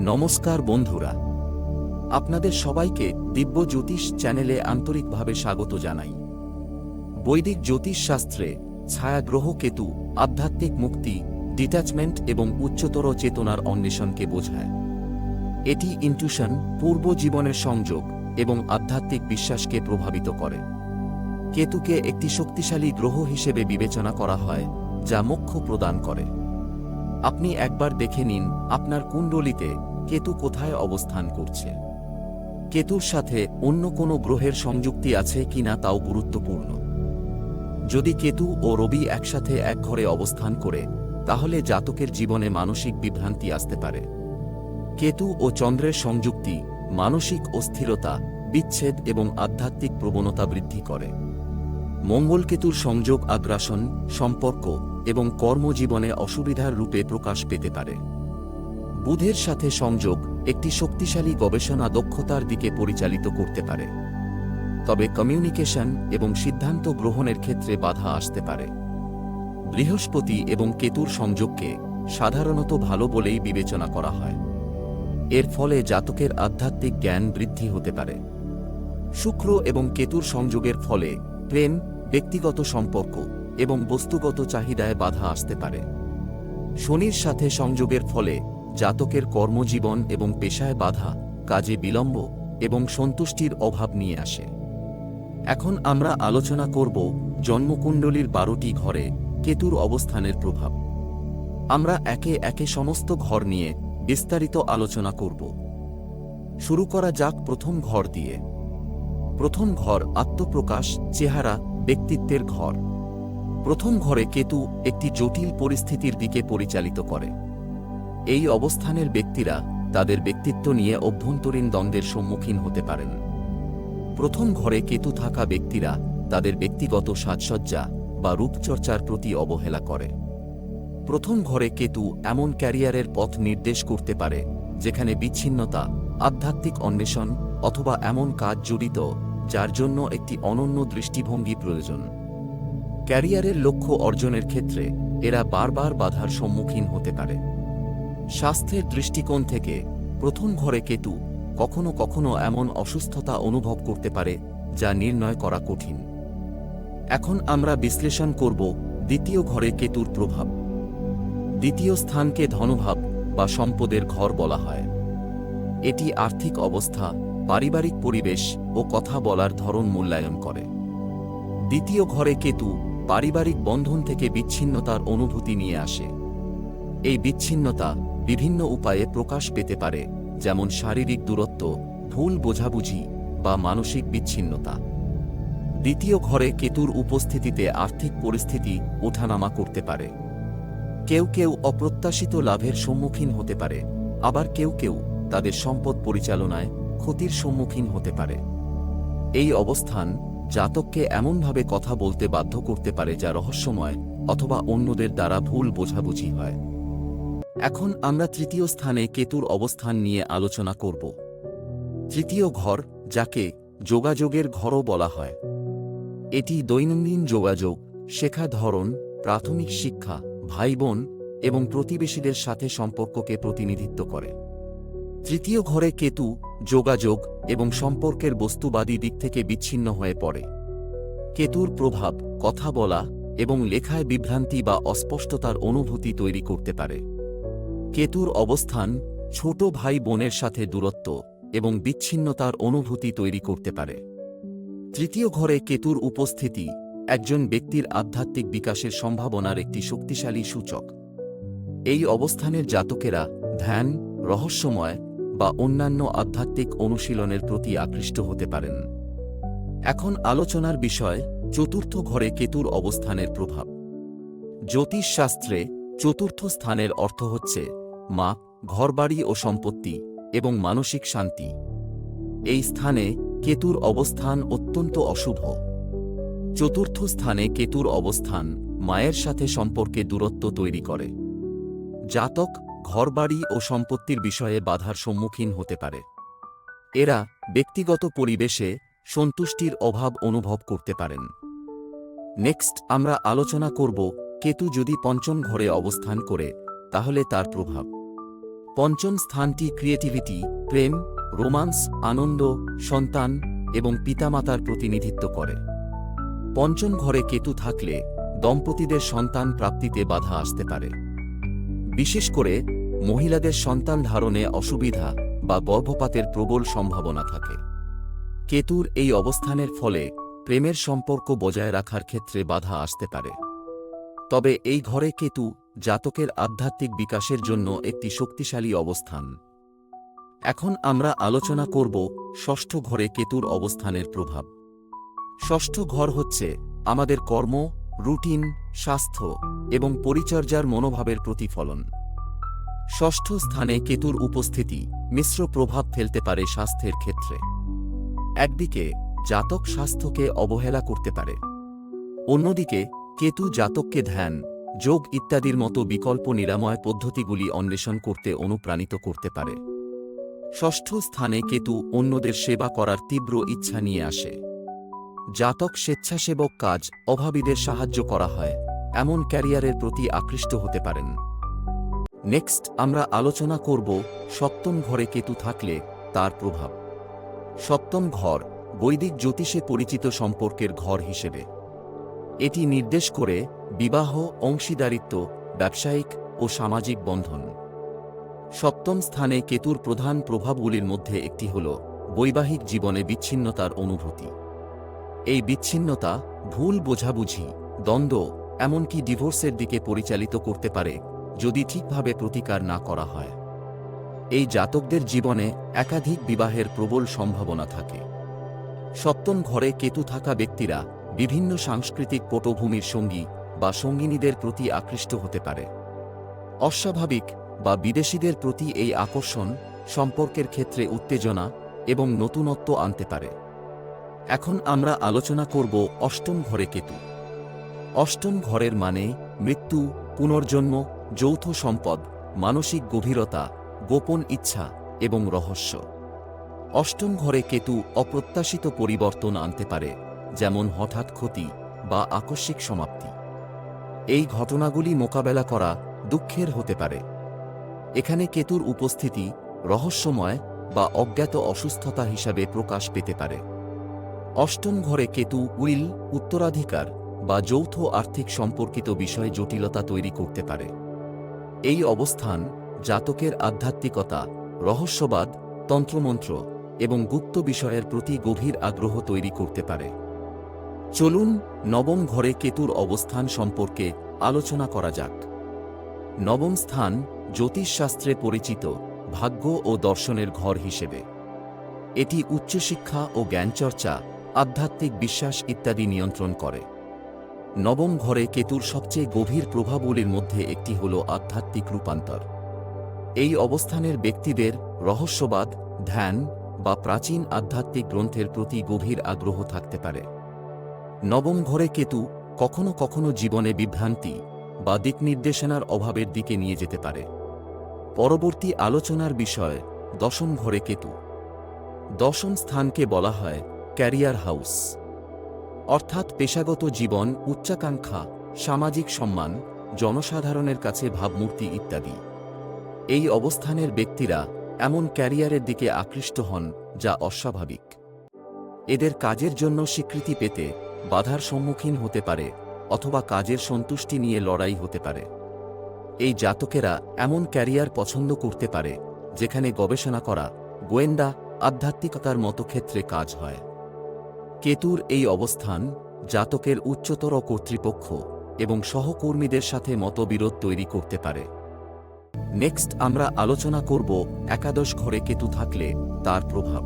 নমস্কার বন্ধুরা। আপনাদের সবাইকে দিব্য জ্যোতিষ চ্যানেলে আন্তরিকভাবে স্বাগত জানাই। বৈদিক জ্যোতিষ শাস্ত্রে ছায়াগ্রহ কেতু আধ্যাত্মিক মুক্তি ডিট্যাচমেন্ট এবং উচ্চতর চেতনার অন্বেষণকে বোঝায়। এটি ইনটিউশন পূর্ব জীবনের সংযোগ এবং আধ্যাত্মিক বিশ্বাসকে প্রভাবিত করে। কেতুকে একটি শক্তিশালী গ্রহ হিসেবে বিবেচনা করা হয়, যা মোক্ষ প্রদান করে। আপনি একবার দেখে নিন আপনার কুণ্ডলিতে কেতু কোথায় অবস্থান করছে। কেতুর সাথে অন্য কোনো গ্রহের সংযুক্তি আছে কিনা তাও গুরুত্বপূর্ণ। যদি কেতু ও রবি একসাথে এক ঘরে অবস্থান করে, তাহলে জাতকের জীবনে মানসিক বিভ্রান্তি আসতে পারে। কেতু ও চন্দ্রের সংযুক্তি মানসিক অস্থিরতা, বিচ্ছেদ এবং আধ্যাত্মিক প্রবণতা বৃদ্ধি করে। মঙ্গল কেতুর সংযোগ আগ্রাসন, সম্পর্ক এবং কর্মজীবনে অসুবিধার রূপে প্রকাশ পেতে পারে। বুধের সাথে সংযোগ একটি শক্তিশালী গবেষণা দক্ষতার দিকে পরিচালিত করতে পারে। তবে কমিউনিকেশন এবং সিদ্ধান্ত গ্রহণের ক্ষেত্রে বাধা আসতে পারে। বৃহস্পতি এবং কেতুর সংযোগকে সাধারণত ভালো বলেই বিবেচনা করা হয়। এর ফলে জাতকের আধ্যাত্মিক জ্ঞান বৃদ্ধি হতে পারে। শুক্র এবং কেতুর সংযোগের ফলে প্রেম, ব্যক্তিগত সম্পর্ক এবং বস্তুগত চাহিদায় বাধা আসতে পারে। শনির সাথে সংযোগের ফলে জাতকের কর্মজীবন এবং পেশায় বাধা কাজে বিলম্ব এবং সন্তুষ্টির অভাব নিয়ে আসে। এখন আমরা আলোচনা করব জন্মকুণ্ডলীর বারোটি ঘরে কেতুর অবস্থানের প্রভাব। আমরা একে একে সমস্ত ঘর নিয়ে বিস্তারিত আলোচনা করব। শুরু করা যাক প্রথম ঘর দিয়ে। প্রথম ঘর আত্মপ্রকাশ, চেহারা, ব্যক্তিত্বের ঘর। প্রথম ঘরে কেতু একটি জটিল পরিস্থিতির দিকে পরিচালিত করে। এই অবস্থানের ব্যক্তিরা তাদের ব্যক্তিত্ব নিয়ে অভ্যন্তরীণ দ্বন্দ্বের সম্মুখীন হতে পারেন। প্রথম ঘরে কেতু থাকা ব্যক্তিরা তাদের ব্যক্তিগত সাজসজ্জা বা রূপচর্চার প্রতি অবহেলা করে। প্রথম ঘরে কেতু এমন ক্যারিয়ারের পথ নির্দেশ করতে পারে, যেখানে বিচ্ছিন্নতা, আধ্যাত্মিক অন্বেষণ অথবা এমন কাজ জড়িত যার জন্য একটি অনন্য দৃষ্টিভঙ্গি প্রয়োজন। ক্যারিয়ারের লক্ষ্য অর্জনের ক্ষেত্রে এরা বারবার বাধার সম্মুখীন হতে পারে। স্বাস্থ্যের দৃষ্টিকোণ থেকে প্রথম ঘরে কেতু কখনো কখনো এমন অসুস্থতা অনুভব করতে পারে যা নির্ণয় করা কঠিন। এখন আমরা বিশ্লেষণ করব দ্বিতীয় ঘরে কেতুর প্রভাব। দ্বিতীয় স্থানকে ধনভাব বা সম্পদের ঘর বলা হয়। এটি আর্থিক অবস্থা পারিবারিক পরিবেশ ও কথা বলার ধরন মূল্যায়ন করে। দ্বিতীয় ঘরে কেতু পারিবারিক বন্ধন থেকে বিচ্ছিন্নতার অনুভূতি নিয়ে আসে। এই বিচ্ছিন্নতা বিভিন্ন উপায়ে প্রকাশ পেতে পারে, যেমন শারীরিক দূরত্ব, ভুল বোঝাবুঝি বা মানসিক বিচ্ছিন্নতা। দ্বিতীয় ঘরে কেতুর উপস্থিতিতে আর্থিক পরিস্থিতি ওঠানামা করতে পারে। কেউ কেউ অপ্রত্যাশিত লাভের সম্মুখীন হতে পারে, আবার কেউ কেউ তাদের সম্পদ পরিচালনায় ক্ষতির সম্মুখীন হতে পারে। এই অবস্থান জাতককে এমনভাবে কথা বলতে বাধ্য করতে পারে যা রহস্যময় অথবা অন্যদের দ্বারা ভুল বোঝাবুঝি হয়। এখন আমরা তৃতীয় স্থানে কেতুর অবস্থান নিয়ে আলোচনা করব। তৃতীয় ঘর, যাকে যোগাযোগের ঘরও বলা হয়। এটি দৈনন্দিন যোগাযোগ, শেখা ধরন, প্রাথমিক শিক্ষা ভাই বোন এবং প্রতিবেশীদের সাথে সম্পর্ককে প্রতিনিধিত্ব করে। তৃতীয় ঘরে কেতু, যোগাযোগ এবং সম্পর্কের বস্তুবাদী দিক থেকে বিচ্ছিন্ন হয়ে পড়ে। কেতুর প্রভাব, কথা বলা এবং লেখায় বিভ্রান্তি বা অস্পষ্টতার অনুভূতি তৈরি করতে পারে। কেতুর অবস্থান ছোট ভাই বোনের সাথে দূরত্ব এবং বিচ্ছিন্নতার অনুভূতি তৈরি করতে পারে। তৃতীয় ঘরে কেতুর উপস্থিতি একজন ব্যক্তির আধ্যাত্মিক বিকাশের সম্ভাবনার একটি শক্তিশালী সূচক। এই অবস্থানের জাতকেরা ধ্যান, রহস্যময় বা অন্যান্য আধ্যাত্মিক অনুশীলনের প্রতি আকৃষ্ট হতে পারেন। এখন আলোচনার বিষয়, চতুর্থ ঘরে কেতুর অবস্থানের প্রভাব। জ্যোতিষশাস্ত্রে চতুর্থ স্থানের অর্থ হচ্ছে মা ঘরবাড়ি ও সম্পত্তি এবং মানসিক শান্তি। এই স্থানে কেতুর অবস্থান অত্যন্ত অশুভ। চতুর্থ স্থানে কেতুর অবস্থান মায়ের সাথে সম্পর্কে দূরত্ব তৈরি করে। জাতক ঘরবাড়ি ও সম্পত্তির বিষয়ে বাধার সম্মুখীন হতে পারে। এরা ব্যক্তিগত পরিবেশে সন্তুষ্টির অভাব অনুভব করতে পারেন। নেক্সট, আমরা আলোচনা করব কেতু যদি পঞ্চম ঘরে অবস্থান করে, তাহলে তার প্রভাব। পঞ্চম স্থানটি ক্রিয়েটিভিটি, প্রেম, রোমান্স, আনন্দ, সন্তান এবং পিতামাতার প্রতিনিধিত্ব করে। পঞ্চম ঘরে কেতু থাকলে দম্পতিদের সন্তান প্রাপ্তিতে বাধা আসতে পারে। বিশেষ করে মহিলাদের সন্তান ধারণে অসুবিধা বা গর্ভপাতের প্রবল সম্ভাবনা থাকে। কেতুর এই অবস্থানের ফলে প্রেমের সম্পর্ক বজায় রাখার ক্ষেত্রে বাধা আসতে পারে। তবে এই ঘরে কেতু জাতকের আধ্যাত্মিক বিকাশের জন্য একটি শক্তিশালী অবস্থান। এখন আমরা আলোচনা করব ষষ্ঠ ঘরে কেতুর অবস্থানের প্রভাব। ষষ্ঠ ঘর হচ্ছে আমাদের কর্ম, রুটিন, স্বাস্থ্য এবং পরিচর্যার মনোভাবের প্রতিফলন। ষষ্ঠ স্থানে কেতুর উপস্থিতি মিশ্র প্রভাব ফেলতে পারে স্বাস্থ্যের ক্ষেত্রে। একদিকে, জাতক স্বাস্থ্যকে অবহেলা করতে পারে। অন্যদিকে, কেতু জাতককে ধ্যান, যোগ ইত্যাদির মতো বিকল্প নিরাময় পদ্ধতিগুলি অন্বেষণ করতে অনুপ্রাণিত করতে পারে। ষষ্ঠ স্থানে কেতু অন্যদের সেবা করার তীব্র ইচ্ছা নিয়ে আসে। জাতক স্বেচ্ছাসেবক কাজ অভাবীদের সাহায্য করা হয়, এমন ক্যারিয়ারের প্রতি আকৃষ্ট হতে পারেন। নেক্সট আমরা আলোচনা করব সপ্তম ঘরে কেতু থাকলে তার প্রভাব। সপ্তম ঘর, বৈদিক জ্যোতিষে পরিচিত সম্পর্কের ঘর হিসেবে। এটি নির্দেশ করে বিবাহ, অংশীদারিত্ব, ব্যবসায়িক ও সামাজিক বন্ধন। সপ্তম স্থানে কেতুর প্রধান প্রভাবগুলির মধ্যে একটি হল বৈবাহিক জীবনে বিচ্ছিন্নতার অনুভূতি। এই বিচ্ছিন্নতা, ভুল বোঝাবুঝি, দ্বন্দ্ব, এমনকি ডিভোর্সের দিকে পরিচালিত করতে পারে যদি ঠিকভাবে প্রতিকার না করা হয়। এই জাতকদের জীবনে একাধিক বিবাহের প্রবল সম্ভাবনা থাকে। সপ্তম ঘরে কেতু থাকা ব্যক্তিরা বিভিন্ন সাংস্কৃতিক পটভূমির সঙ্গী বা সঙ্গিনীদের প্রতি আকৃষ্ট হতে পারে। অস্বাভাবিক বা বিদেশিদের প্রতি এই আকর্ষণ সম্পর্কের ক্ষেত্রে উত্তেজনা এবং নতুনত্ব আনতে পারে। এখন আমরা আলোচনা করব অষ্টম ঘরে কেতু। অষ্টম ঘরের মানে মৃত্যু, পুনর্জন্ম যৌথ সম্পদ, মানসিক গভীরতা, গোপন ইচ্ছা এবং রহস্য। অষ্টম ঘরে কেতু অপ্রত্যাশিত পরিবর্তন আনতে পারে, যেমন হঠাৎ ক্ষতি বা আকস্মিক সমাপ্তি। এই ঘটনাগুলি মোকাবেলা করা দুঃখের হতে পারে। এখানে কেতুর উপস্থিতি রহস্যময় বা অজ্ঞাত অসুস্থতা হিসাবে প্রকাশ পেতে পারে। অষ্টম ঘরে কেতু উইল উত্তরাধিকার বা যৌথ আর্থিক সম্পর্কিত বিষয়ে জটিলতা তৈরি করতে পারে। এই অবস্থান জাতকের আধ্যাত্মিকতা, রহস্যবাদ, তন্ত্রমন্ত্র এবং গুপ্ত বিষয়ের প্রতি গভীর আগ্রহ তৈরি করতে পারে। চলুন নবম ঘরে কেতুর অবস্থান সম্পর্কে আলোচনা করা যাক। নবম স্থান জ্যোতিষশাস্ত্রে পরিচিত, ভাগ্য ও দর্শনের ঘর হিসেবে। এটি উচ্চশিক্ষা ও জ্ঞানচর্চা, আধ্যাত্মিক বিশ্বাস ইত্যাদি নিয়ন্ত্রণ করে। নবম ঘরে কেতুর সবচেয়ে গভীর প্রভাবগুলির মধ্যে একটি হল আধ্যাত্মিক রূপান্তর। এই অবস্থানের ব্যক্তিদের রহস্যবাদ, ধ্যান বা প্রাচীন আধ্যাত্মিক গ্রন্থের প্রতি গভীর আগ্রহ থাকতে পারে। নবম ঘরে কেতু কখনো কখনো জীবনে বিভ্রান্তি বা দিকনির্দেশনার অভাবের দিকে নিয়ে যেতে পারে। পরবর্তী আলোচনার বিষয় দশম ঘরে কেতু। দশম স্থানকে বলা হয় ক্যারিয়ার হাউস। অর্থাৎ পেশাগত জীবন, উচ্চাকাঙ্ক্ষা, সামাজিক সম্মান, জনসাধারণের কাছে ভাবমূর্তি ইত্যাদি। এই অবস্থানের ব্যক্তিরা এমন ক্যারিয়ারের দিকে আকৃষ্ট হন, যা অস্বাভাবিক। এদের কাজের জন্য স্বীকৃতি পেতে বাধার সম্মুখীন হতে পারে অথবা কাজের সন্তুষ্টি নিয়ে লড়াই হতে পারে। এই জাতকেরা এমন ক্যারিয়ার পছন্দ করতে পারে, যেখানে গবেষণা করা, গোয়েন্দা, আধ্যাত্মিকতার মতো ক্ষেত্রে কাজ হয়। কেতুর এই অবস্থান জাতকের উচ্চতর কর্তৃপক্ষ এবং সহকর্মীদের সাথে মতবিরোধ তৈরি করতে পারে। নেক্সট আমরা আলোচনা করব একাদশ ঘরে কেতু থাকলে তার প্রভাব।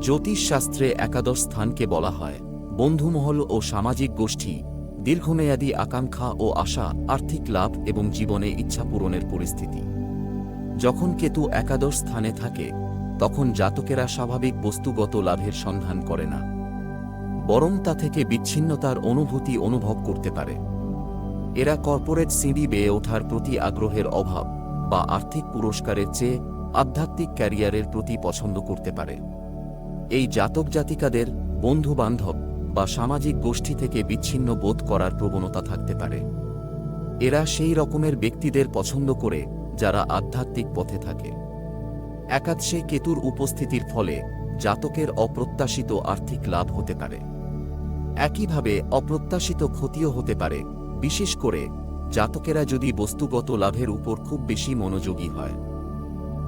জ্যোতিষশাস্ত্রে একাদশ স্থানকে বলা হয় বন্ধুমহল ও সামাজিক গোষ্ঠী, দীর্ঘমেয়াদী আকাঙ্ক্ষা ও আশা, আর্থিক লাভ এবং জীবনে ইচ্ছা পূরণের পরিস্থিতি। যখন কেতু একাদশ স্থানে থাকে, তখন জাতকেরা স্বাভাবিক বস্তুগত লাভের সন্ধান করে না। বরং তা থেকে বিচ্ছিন্নতার অনুভূতি অনুভব করতে পারে। এরা কর্পোরেট সিঁড়ি বেয়ে ওঠার প্রতি আগ্রহের অভাব বা আর্থিক পুরস্কারের চেয়ে আধ্যাত্মিক ক্যারিয়ারের প্রতি পছন্দ করতে পারে। এই জাতক জাতিকাদের বন্ধু বান্ধব বা সামাজিক গোষ্ঠী থেকে বিচ্ছিন্ন বোধ করার প্রবণতা থাকতে পারে। এরা সেই রকমের ব্যক্তিদের পছন্দ করে যারা আধ্যাত্মিক পথে থাকে। একাদশে কেতুর উপস্থিতির ফলে জাতকের অপ্রত্যাশিত আর্থিক লাভ হতে পারে। একইভাবে অপ্রত্যাশিত ক্ষতিও হতে পারে, বিশেষ করে জাতকেরা যদি বস্তুগত লাভের উপর খুব বেশি মনোযোগী হয়।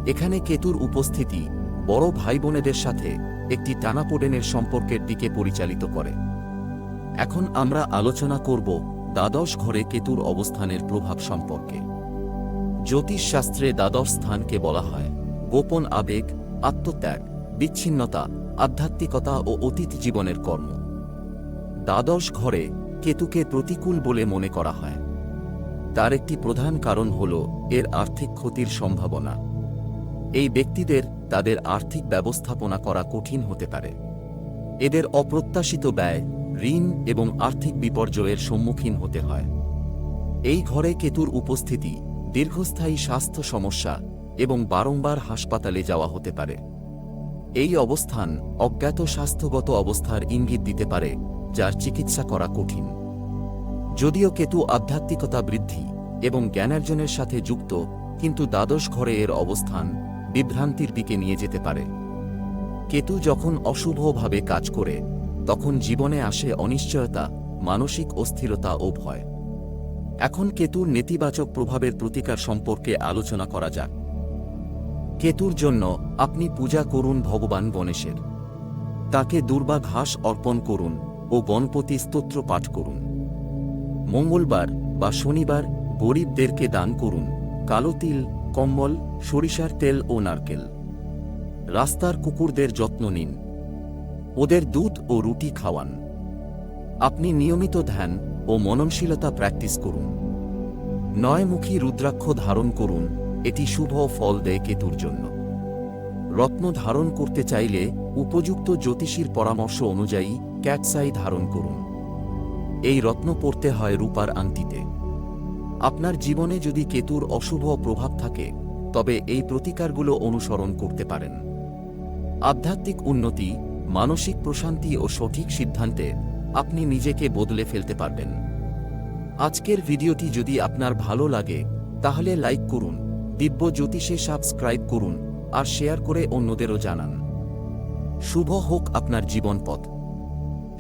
এখানে কেতুর উপস্থিতি বড় ভাই বোনেদের সাথে একটি টানাপোড়েনের সম্পর্কের দিকে পরিচালিত করে। এখন আমরা আলোচনা করব দ্বাদশ ঘরে কেতুর অবস্থানের প্রভাব সম্পর্কে। জ্যোতিষশাস্ত্রে দ্বাদশ স্থানকে বলা হয় গোপন আবেগ, আত্মত্যাগ, বিচ্ছিন্নতা, আধ্যাত্মিকতা ও অতীত জীবনের কর্ম। দ্বাদশ ঘরে কেতুকে প্রতিকূল বলে মনে করা হয়। তার একটি প্রধান কারণ হল এর আর্থিক ক্ষতির সম্ভাবনা। এই ব্যক্তিদের তাদের আর্থিক ব্যবস্থাপনা করা কঠিন হতে পারে। এদের অপ্রত্যাশিত ব্যয়, ঋণ এবং আর্থিক বিপর্যয়ের সম্মুখীন হতে হয়। এই ঘরে কেতুর উপস্থিতি, দীর্ঘস্থায়ী স্বাস্থ্য সমস্যা এবং বারংবার হাসপাতালে যাওয়া হতে পারে। এই অবস্থান অজ্ঞাত স্বাস্থ্যগত অবস্থার ইঙ্গিত দিতে পারে যার চিকিৎসা করা কঠিন। যদিও কেতু আধ্যাত্মিকতা বৃদ্ধি এবং জ্ঞানার্জনের সাথে যুক্ত, কিন্তু দ্বাদশ ঘরে এর অবস্থান বিভ্রান্তির দিকে নিয়ে যেতে পারে। কেতু যখন অশুভভাবে কাজ করে, তখন জীবনে আসে অনিশ্চয়তা, মানসিক অস্থিরতা ও ভয়। এখন কেতুর নেতিবাচক প্রভাবের প্রতিকার সম্পর্কে আলোচনা করা যাক। কেতুর জন্য আপনি পূজা করুন ভগবান গণেশের তাকে দুর্বা ঘাস অর্পণ করুন। ও গণপতি স্তোত্র পাঠ করুন। মঙ্গলবার বা শনিবার গরিবদেরকে দান করুন কালো তিল, কম্বল, সরিষার তেল ও নারকেল। রাস্তার কুকুরদের যত্ন নিন। ওদের দুধ ও রুটি খাওয়ান। আপনি নিয়মিত ধ্যান ও মননশীলতা প্র্যাকটিস করুন। নয়মুখী রুদ্রাক্ষ ধারণ করুন, এটি শুভ ফল দেয় কেতুর জন্য। রত্ন ধারণ করতে চাইলে উপযুক্ত জ্যোতিষীর পরামর্শ অনুযায়ী ক্যাটসাই ধারণ করুন। এই রত্ন পড়তে হয় রূপার আংটিতে। আপনার জীবনে যদি কেতুর অশুভ প্রভাব থাকে, তবে এই প্রতিকারগুলো অনুসরণ করতে পারেন। আধ্যাত্মিক উন্নতি, মানসিক প্রশান্তি ও সঠিক সিদ্ধান্তে আপনি নিজেকে বদলে ফেলতে পারবেন। আজকের ভিডিওটি যদি আপনার ভালো লাগে, তাহলে লাইক করুন, দিব্য জ্যোতিষে সাবস্ক্রাইব করুন, আর শেয়ার করে অন্যদেরও জানান। শুভ হোক আপনার জীবনপথ।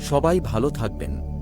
সবাই ভালো থাকবেন।